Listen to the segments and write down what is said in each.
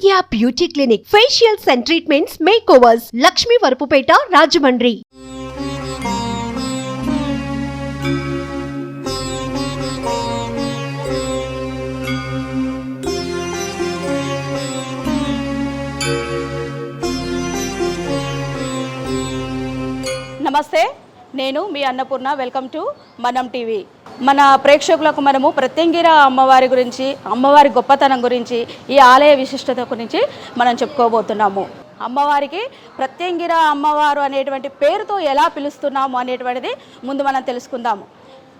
Vindhya beauty clinic facials and treatments makeovers Lakshmi Varapupeta Rajahmundry నమస్తే నేను మీ Annapurna. Welcome to Manam TV మన ప్రేక్షకులకు మనము ప్రత్యంగిర అమ్మవారి గురించి అమ్మవారి గొప్పతనం గురించి ఈ ఆలయ విశిష్టత గురించి మనం చెప్పుకోబోతున్నాము. అమ్మవారికి ప్రత్యంగిర అమ్మవారు అనేటువంటి పేరుతో ఎలా పిలుస్తున్నాము అనేటువంటిది ముందు మనం తెలుసుకుందాము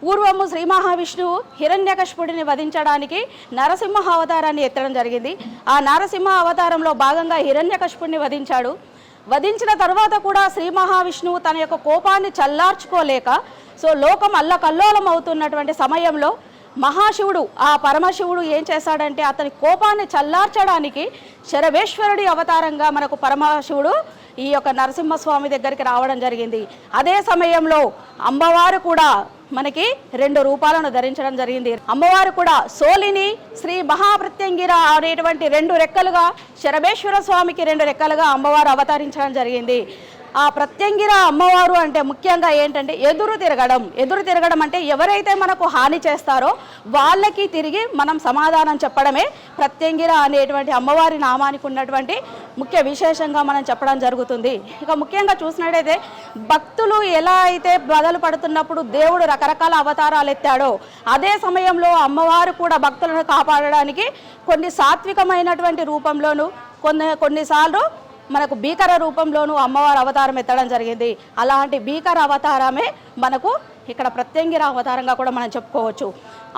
పూర్వము శ్రీ మహావిష్ణువు హిరణ్యకశపుడిని వధించడానికి నరసింహ అవతారాన్ని ఎత్తడం జరిగింది. ఆ నరసింహ అవతారంలో భాగంగా హిరణ్యకశపుడిని వధించాడు. వధించిన తర్వాత కూడా శ్రీ మహావిష్ణువు తన యొక్క కోపాన్ని చల్లార్చుకోలేక సో లోకం అల్లకల్లోలం అవుతున్నటువంటి సమయంలో మహాశివుడు ఆ పరమశివుడు ఏం చేశాడంటే అతని కోపాన్ని చల్లార్చడానికి శరవేశ్వరుడి అవతారంగా మనకు పరమశివుడు ఈ యొక్క నరసింహస్వామి దగ్గరికి రావడం జరిగింది. అదే సమయంలో అమ్మవారు కూడా మనకి రెండు రూపాలను ధరించడం జరిగింది. అమ్మవారు కూడా సోలిని శ్రీ మహాప్రత్యంగిర అనేటువంటి రెండు రెక్కలుగా శరభేశ్వర స్వామికి రెండు రెక్కలుగా అమ్మవారు అవతరించడం జరిగింది. ఆ ప్రత్యంగిర అమ్మవారు అంటే ముఖ్యంగా ఏంటంటే ఎదురు తిరగడం. ఎదురు తిరగడం అంటే ఎవరైతే మనకు హాని చేస్తారో వాళ్ళకి తిరిగి మనం సమాధానం చెప్పడమే ప్రత్యంగిర అనేటువంటి అమ్మవారి నామానికి ఉన్నటువంటి ముఖ్య విశేషంగా మనం చెప్పడం జరుగుతుంది. ఇక ముఖ్యంగా చూసినట్టయితే భక్తులు ఎలా అయితే బదలు పడుతున్నప్పుడు దేవుడు రకరకాల అవతారాలు ఎత్తాడో అదే సమయంలో అమ్మవారు కూడా భక్తులను కాపాడడానికి కొన్ని సాత్వికమైనటువంటి రూపంలోను కొన్ని కొన్నిసార్లు మనకు భీకర రూపంలోనూ అమ్మవారు అవతారం ఎత్తడం జరిగింది. అలాంటి భీకర అవతారమే మనకు ఇక్కడ ప్రత్యంగిర అవతారంగా కూడా మనం చెప్పుకోవచ్చు.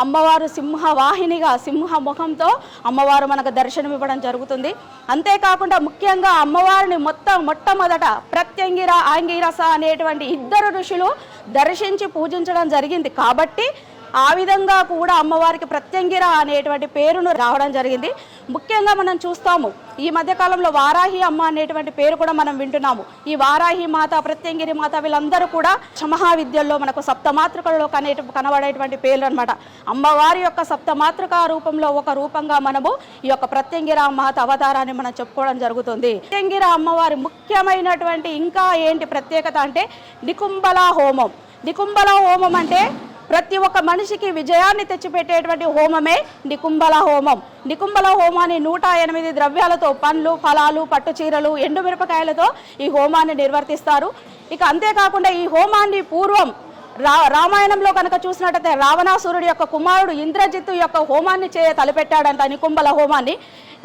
అమ్మవారు సింహ వాహినిగా సింహ ముఖంతో అమ్మవారు మనకు దర్శనం ఇవ్వడం జరుగుతుంది. అంతేకాకుండా ముఖ్యంగా అమ్మవారిని మొత్తం మొట్టమొదట ప్రత్యంగిర ఆంగిరస అనేటువంటి ఇద్దరు ఋషులు దర్శించి పూజించడం జరిగింది. కాబట్టి ఆ విధంగా కూడా అమ్మవారికి ప్రత్యంగిర అనేటువంటి పేరును రావడం జరిగింది. ముఖ్యంగా మనం చూస్తాము ఈ మధ్యకాలంలో వారాహి అమ్మ అనేటువంటి పేరు కూడా మనం వింటున్నాము. ఈ వారాహి మాత ప్రత్యంగిరి మాత వీళ్ళందరూ కూడా మహావిద్యల్లో మనకు సప్తమాతృకల్లో కనే కనబడేటువంటి పేర్లు అనమాట అమ్మవారి యొక్క సప్తమాతృక రూపంలో ఒక రూపంగా మనము ఈ యొక్క ప్రత్యంగిర మాత అవతారాన్ని మనం చెప్పుకోవడం జరుగుతుంది. ప్రత్యంగిర అమ్మవారి ముఖ్యమైనటువంటి ఇంకా ఏంటి ప్రత్యేకత అంటే నికుంబల హోమం. నికుంబల హోమం అంటే ప్రతి ఒక్క మనిషికి విజయాన్ని తెచ్చిపెట్టేటువంటి హోమమే నికుంబల హోమం. నికుంబల హోమాన్ని నూట ఎనిమిది ద్రవ్యాలతో పండ్లు ఫలాలు పట్టు చీరలు ఎండుమిరపకాయలతో ఈ హోమాన్ని నిర్వర్తిస్తారు. ఇక అంతేకాకుండా ఈ హోమాన్ని పూర్వం రా రామాయణంలో కనుక చూసినట్టయితే రావణాసురుడి యొక్క కుమారుడు ఇంద్రజిత్తు యొక్క హోమాన్ని చేయ తలపెట్టాడంట నికుంబల హోమాన్ని.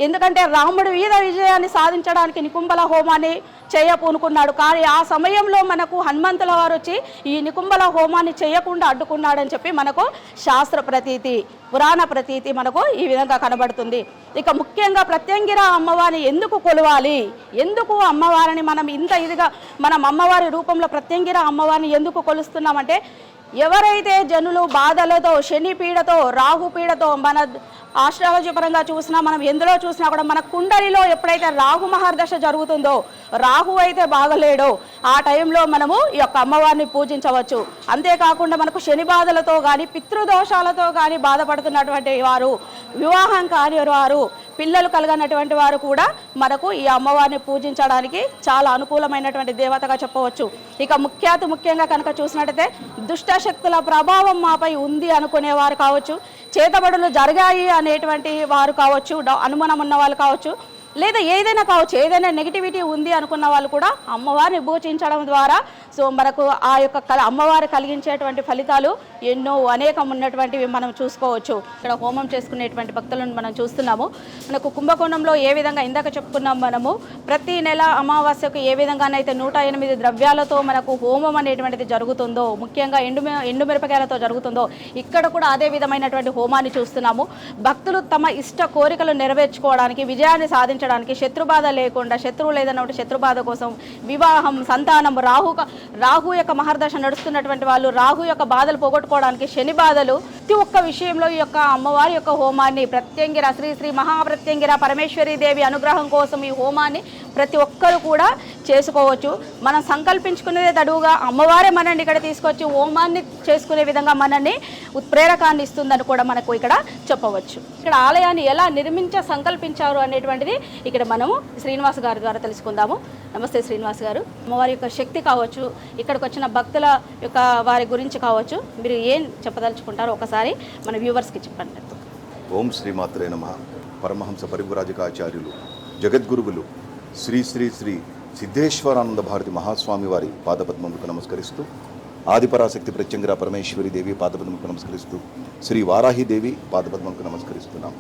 ఎందుకంటే రాముడు వీర విజయాన్ని సాధించడానికి నికుంబల హోమాన్ని చేయపూనుకున్నాడు. కానీ ఆ సమయంలో మనకు హనుమంతుల వారు వచ్చి ఈ నికుంబల హోమాన్ని చేయకుండా అడ్డుకున్నాడని చెప్పి మనకు శాస్త్ర ప్రతీతి పురాణ ప్రతీతి మనకు ఈ విధంగా కనబడుతుంది. ఇక ముఖ్యంగా ప్రత్యంగిర అమ్మవారిని ఎందుకు కొలవాలి? ఎందుకు అమ్మవారిని మనం ఇంత ఇదిగా మనం అమ్మవారి రూపంలో ప్రత్యంగిర అమ్మవారిని ఎందుకు కొలుస్తున్నామంటే ఎవరైతే జనులు బాధలతో శని పీడతో రాహు పీడతో మన ఆస్ట్రాలజీ పరంగా చూసినా మనం ఎందులో చూసినా కూడా మన కుండలిలో ఎప్పుడైతే రాహు మహర్దశ జరుగుతుందో రాహు అయితే బాగలేడో. ఆ టైంలో మనము ఈ యొక్క అమ్మవారిని పూజించవచ్చు. అంతేకాకుండా మనకు శని బాధలతో కానీ పితృదోషాలతో కానీ బాధపడుతున్నటువంటి వారు వివాహం కాని వారు పిల్లలు కలగనటువంటి వారు కూడా మనకు ఈ అమ్మవారిని పూజించడానికి చాలా అనుకూలమైనటువంటి దేవతగా చెప్పవచ్చు. ఇక ముఖ్యాతి ముఖ్యంగా కనుక చూసినట్టయితే దుష్ట శక్తుల ప్రభావం మాపై ఉంది అనుకునేవారు కావచ్చు. చేతబడులు జరిగాయి అనేటువంటి వారు కావచ్చు అనుమానం ఉన్న వాళ్ళు కావచ్చు. లేదా ఏదైనా కావచ్చు ఏదైనా నెగిటివిటీ ఉంది అనుకున్న వాళ్ళు కూడా అమ్మవారిని పూజించడం ద్వారా సో మనకు ఆ యొక్క కల అమ్మవారు కలిగించేటువంటి ఫలితాలు ఎన్నో అనేకం ఉన్నటువంటివి మనం చూసుకోవచ్చు. ఇక్కడ హోమం చేసుకునేటువంటి భక్తులను మనం చూస్తున్నాము. మనకు కుంభకోణంలో ఏ విధంగా ఇందాక చెప్పుకున్నాం మనము ప్రతి నెల అమావాస్యకు ఏ విధంగానైతే నూట ఎనిమిది ద్రవ్యాలతో మనకు హోమం అనేటువంటిది జరుగుతుందో ముఖ్యంగా ఎండు ఎండుమిరపకాయలతో జరుగుతుందో ఇక్కడ కూడా అదే విధమైనటువంటి హోమాన్ని చూస్తున్నాము. భక్తులు తమ ఇష్ట కోరికలు నెరవేర్చుకోవడానికి విజయాన్ని సాధించడానికి శత్రుబాధ లేకుండా శత్రువులు ఏదైనా ఉంటే శత్రుబాధ కోసం వివాహం సంతానం రాహు రాహు యొక్క మహర్దశ నడుస్తున్నటువంటి వాళ్ళు రాహు యొక్క బాధలు పోగొట్టుకోవడానికి శని బాధలు. ప్రతి ఒక్క విషయంలో ఈ యొక్క అమ్మవారి యొక్క హోమాన్ని ప్రత్యంగిర శ్రీ శ్రీ మహాప్రత్యంగిర పరమేశ్వరి దేవి అనుగ్రహం కోసం ఈ హోమాన్ని ప్రతి ఒక్కరు కూడా చేసుకోవచ్చు. మనం సంకల్పించుకునేదే తడువుగా అమ్మవారే మనల్ని ఇక్కడ తీసుకొచ్చి హోమాన్ని చేసుకునే విధంగా మనల్ని ఉత్ప్రేరకాన్ని ఇస్తుందని కూడా మనకు ఇక్కడ చెప్పవచ్చు. ఇక్కడ ఆలయాన్ని ఎలా నిర్మించ సంకల్పించారు అనేటువంటిది ఇక్కడ మనము శ్రీనివాస్ గారి ద్వారా తెలుసుకుందాము. నమస్తే శ్రీనివాస్ గారు. అమ్మవారి యొక్క శక్తి కావచ్చు ఇక్కడికి వచ్చిన భక్తుల యొక్క వారి గురించి కావచ్చు మీరు ఏం చెప్పదలుచుకుంటారో ఒకసారి మన వ్యూవర్స్కి చెప్పండి. ఓం శ్రీమాత్రే నమ. పరమహంస పరివ్రాజకాచార్యులు జగద్గురువులు శ్రీ శ్రీ శ్రీ సిద్ధేశ్వరానంద భారతి మహాస్వామి వారి పాదపద్మములకు నమస్కరిస్తూ ఆదిపరాశక్తి ప్రత్యంగర పరమేశ్వరి దేవి పాదపద్మకు నమస్కరిస్తూ శ్రీ వారాహిదేవి పాదపద్మకు నమస్కరిస్తున్నాం.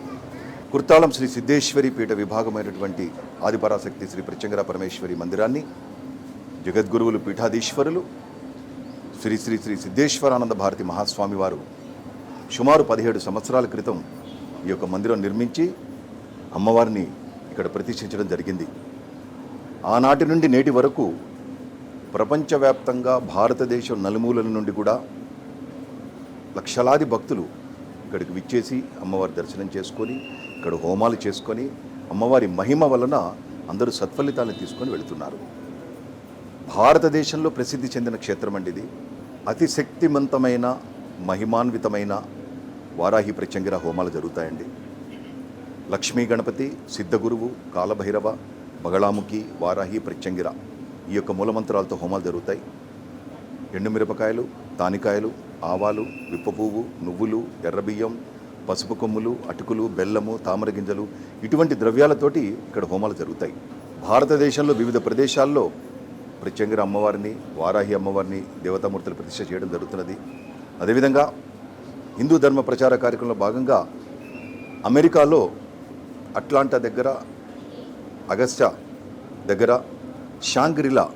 కుర్తాళం శ్రీ సిద్ధేశ్వరి పీఠ విభాగమైనటువంటి ఆదిపరాశక్తి శ్రీ ప్రత్యంగర పరమేశ్వరి మందిరాన్ని జగద్గురువులు పీఠాధీశ్వరులు శ్రీ శ్రీ శ్రీ సిద్ధేశ్వరానంద భారతి మహాస్వామి వారు సుమారు పదిహేడు సంవత్సరాల క్రితం ఈ యొక్క మందిరం నిర్మించి అమ్మవారిని ఇక్కడ ప్రతిష్ఠించడం జరిగింది. ఆనాటి నుండి నేటి వరకు ప్రపంచవ్యాప్తంగా భారతదేశం నలుమూలల నుండి కూడా లక్షలాది భక్తులు ఇక్కడికి విచ్చేసి అమ్మవారి దర్శనం చేసుకొని ఇక్కడ హోమాలు చేసుకొని అమ్మవారి మహిమ వలన అందరూ సత్ఫలితాలను తీసుకొని వెళుతున్నారు. భారతదేశంలో ప్రసిద్ధి చెందిన క్షేత్రం అండి ఇది. అతి శక్తివంతమైన మహిమాన్వితమైన వారాహి ప్రత్యంగిర హోమాలు జరుగుతాయండి. లక్ష్మీ గణపతి సిద్ధగురువు కాలభైరవ బగళాముఖి వారాహి ప్రత్యంగిర ఈ యొక్క మూలమంత్రాలతో హోమాలు జరుగుతాయి. ఎండుమిరపకాయలు తానికాయలు ఆవాలు విప్ప పువ్వు నువ్వులు ఎర్రబియ్యం పసుపు కొమ్ములు అటుకులు బెల్లము తామర గింజలు ఇటువంటి ద్రవ్యాలతోటి ఇక్కడ హోమాలు జరుగుతాయి. భారతదేశంలో వివిధ ప్రదేశాల్లో ప్రత్యంగిర అమ్మవారిని వారాహి అమ్మవారిని దేవతామూర్తులు ప్రతిష్ట చేయడం జరుగుతున్నది. అదేవిధంగా హిందూ ధర్మ ప్రచార కార్యక్రమంలో భాగంగా అమెరికాలో అట్లాంటా దగ్గర అగస్టా దగ్గర షాంగ్రిలా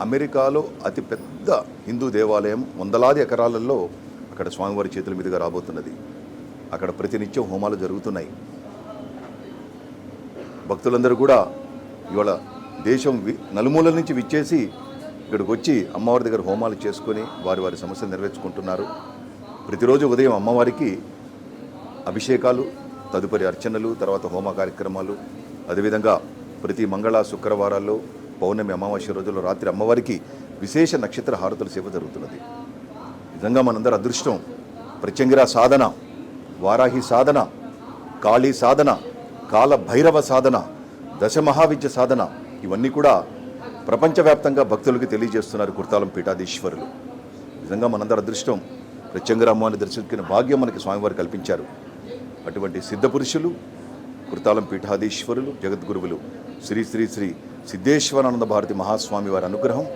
అమెరికాలో అతిపెద్ద హిందూ దేవాలయం వందలాది ఎకరాలలో అక్కడ స్వామివారి చేతుల మీదుగా రాబోతున్నది. అక్కడ ప్రతినిత్యం హోమాలు జరుగుతున్నాయి. భక్తులందరూ కూడా ఇవాళ దేశం వి- నలుమూలల నుంచి విచ్చేసి ఇక్కడికి వచ్చి అమ్మవారి దగ్గర హోమాలు చేసుకొని వారి వారి సమస్యలు నెరవేర్చుకుంటున్నారు. ప్రతిరోజు ఉదయం అమ్మవారికి అభిషేకాలు తదుపరి అర్చనలు తర్వాత హోమ కార్యక్రమాలు అదేవిధంగా ప్రతి మంగళ శుక్రవారాల్లో పౌర్ణమి అమావాస్య రోజుల్లో రాత్రి అమ్మవారికి విశేష నక్షత్ర హారతుల సేవ జరుగుతున్నది. నిజంగా మనందరి అదృష్టం ప్రత్యంగిర సాధన వారాహి సాధన కాళీ సాధన కాల భైరవ సాధన దశ మహావిద్య సాధన ఇవన్నీ కూడా ప్రపంచవ్యాప్తంగా భక్తులకి తెలియజేస్తున్నారు కుర్తాలం పీఠాధీశ్వరులు. నిజంగా మనందరి అదృష్టం ప్రత్యంగర అమ్మవారిని దర్శించుకునే భాగ్యం మనకి స్వామివారు కల్పించారు. అటువంటి సిద్ధ పురుషులు కృతాలం పీఠాధీశ్వరులు జగద్గురువులు శ్రీ శ్రీ శ్రీ సిద్ధేశ్వరానంద భారతి మహాస్వామి వారి అనుగ్రహం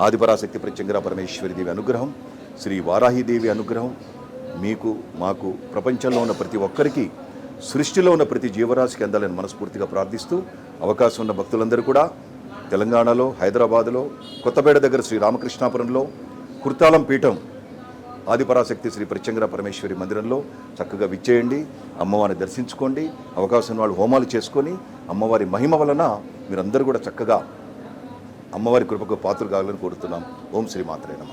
ఆదిపరాశక్తి ప్రత్యంగర పరమేశ్వరి దేవి అనుగ్రహం శ్రీ వారాహిదేవి అనుగ్రహం మీకు మాకు ప్రపంచంలో ఉన్న ప్రతి ఒక్కరికి సృష్టిలో ఉన్న ప్రతి జీవరాశికి అందాలని మనస్ఫూర్తిగా ప్రార్థిస్తూ అవకాశం ఉన్న భక్తులందరూ కూడా తెలంగాణలో హైదరాబాదులో కొత్తపేట దగ్గర శ్రీ రామకృష్ణాపురంలో కుర్తాలం పీఠం ఆదిపరాశక్తి శ్రీ ప్రత్యంగర పరమేశ్వరి మందిరంలో చక్కగా విచ్చేయండి అమ్మవారిని దర్శించుకోండి అవకాశం వాళ్ళు హోమాలు చేసుకొని అమ్మవారి మహిమ వలన మీరందరూ కూడా చక్కగా అమ్మవారి కృపకు పాత్రలు కావాలని కోరుతున్నాం. ఓం శ్రీ మాత్రే నమ.